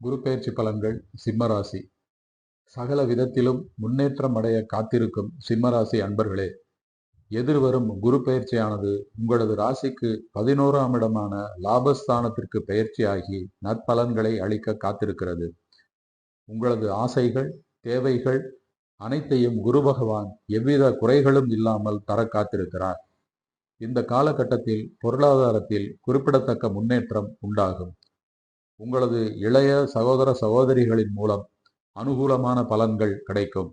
குரு பெயர்ச்சி பலன்கள் சிம்மராசி சகல விதத்திலும் முன்னேற்றம் அடைய காத்திருக்கும் சிம்மராசி அன்பர்களே எதிர்வரும் குரு பெயர்ச்சியானது உங்களது ராசிக்கு பதினோராம் இடமான லாபஸ்தானத்திற்கு பெயர்ச்சியாகி நற்பலன்களை அளிக்க காத்திருக்கிறது. உங்களது ஆசைகள் தேவைகள் அனைத்தையும் குரு பகவான் எவ்வித குறைகளும் இல்லாமல் தர காத்திருக்கிறார். இந்த காலகட்டத்தில் பொருளாதாரத்தில் குறிப்பிடத்தக்க முன்னேற்றம் உண்டாகும். உங்களது இளைய சகோதர சகோதரிகளின் மூலம் அனுகூலமான பலன்கள் கிடைக்கும்.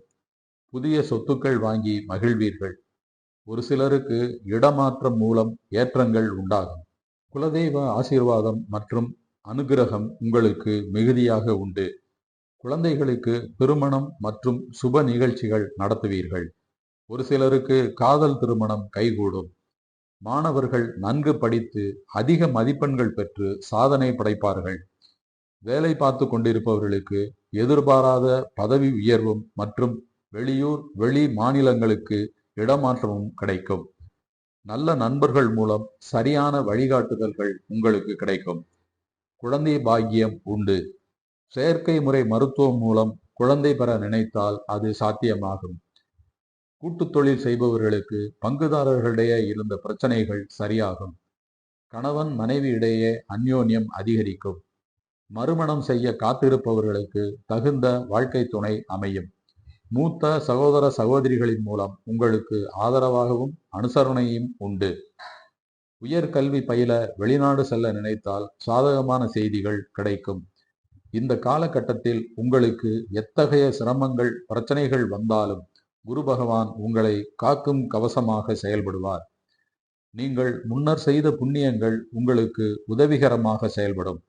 புதிய சொத்துக்கள் வாங்கி மகிழ்வீர்கள். ஒரு சிலருக்கு இடமாற்றம் மூலம் ஏற்றங்கள் உண்டாகும். குலதெய்வ ஆசீர்வாதம் மற்றும் அனுகிரகம் உங்களுக்கு மிகுதியாக உண்டு. குழந்தைகளுக்கு திருமணம் மற்றும் சுப நிகழ்ச்சிகள் நடத்துவீர்கள். ஒரு சிலருக்கு காதல் திருமணம் கைகூடும். மாணவர்கள் நன்கு படித்து அதிக மதிப்பெண்கள் பெற்று சாதனை படைப்பார்கள். வேலை பார்த்து கொண்டிருப்பவர்களுக்கு எதிர்பாராத பதவி உயர்வும் மற்றும் வெளியூர் வெளி மாநிலங்களுக்கு இடமாற்றமும் கிடைக்கும். நல்ல நண்பர்கள் மூலம் சரியான வழிகாட்டுதல்கள் உங்களுக்கு கிடைக்கும். குழந்தை பாக்கியம் உண்டு. செயற்கை முறை மருத்துவம் மூலம் குழந்தை பெற நினைத்தால் அது சாத்தியமாகும். கூட்டு தொழில் செய்பவர்களுக்கு பங்குதாரர்களிடையே இருந்த பிரச்சனைகள் சரியாகும். கணவன் மனைவி இடையே அந்யோன்யம் அதிகரிக்கும். மறுமணம் செய்ய காத்திருப்பவர்களுக்கு தகுந்த வாழ்க்கை துணை அமையும். மூத்த சகோதர சகோதரிகளின் மூலம் உங்களுக்கு ஆதரவாகவும் அனுசரணையும் உண்டு. உயர்கல்வி பயில வெளிநாடு செல்ல நினைத்தால் சாதகமான செய்திகள் கிடைக்கும். இந்த காலகட்டத்தில் உங்களுக்கு எத்தகைய சிரமங்கள் பிரச்சனைகள் வந்தாலும் குரு பகவான் உங்களை காக்கும் கவசமாக செயல்படுவார். நீங்கள் முன்னர் செய்த புண்ணியங்கள் உங்களுக்கு உதவிகரமாக செயல்படும்.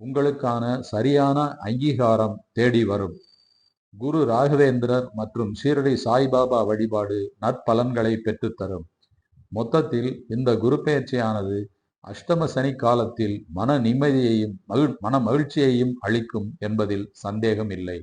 உங்களுக்கான சரியான அங்கீகாரம் தேடி வரும். குரு ராகவேந்திரர் மற்றும் ஷீரடி சாய்பாபா வழிபாடு நற்பலன்களை பெற்றுத்தரும். மொத்தத்தில் இந்த குரு பெயர்ச்சியானது அஷ்டம சனி காலத்தில் மன நிம்மதியையும் மகிழ் மன மகிழ்ச்சியையும் அளிக்கும் என்பதில் சந்தேகம் இல்லை.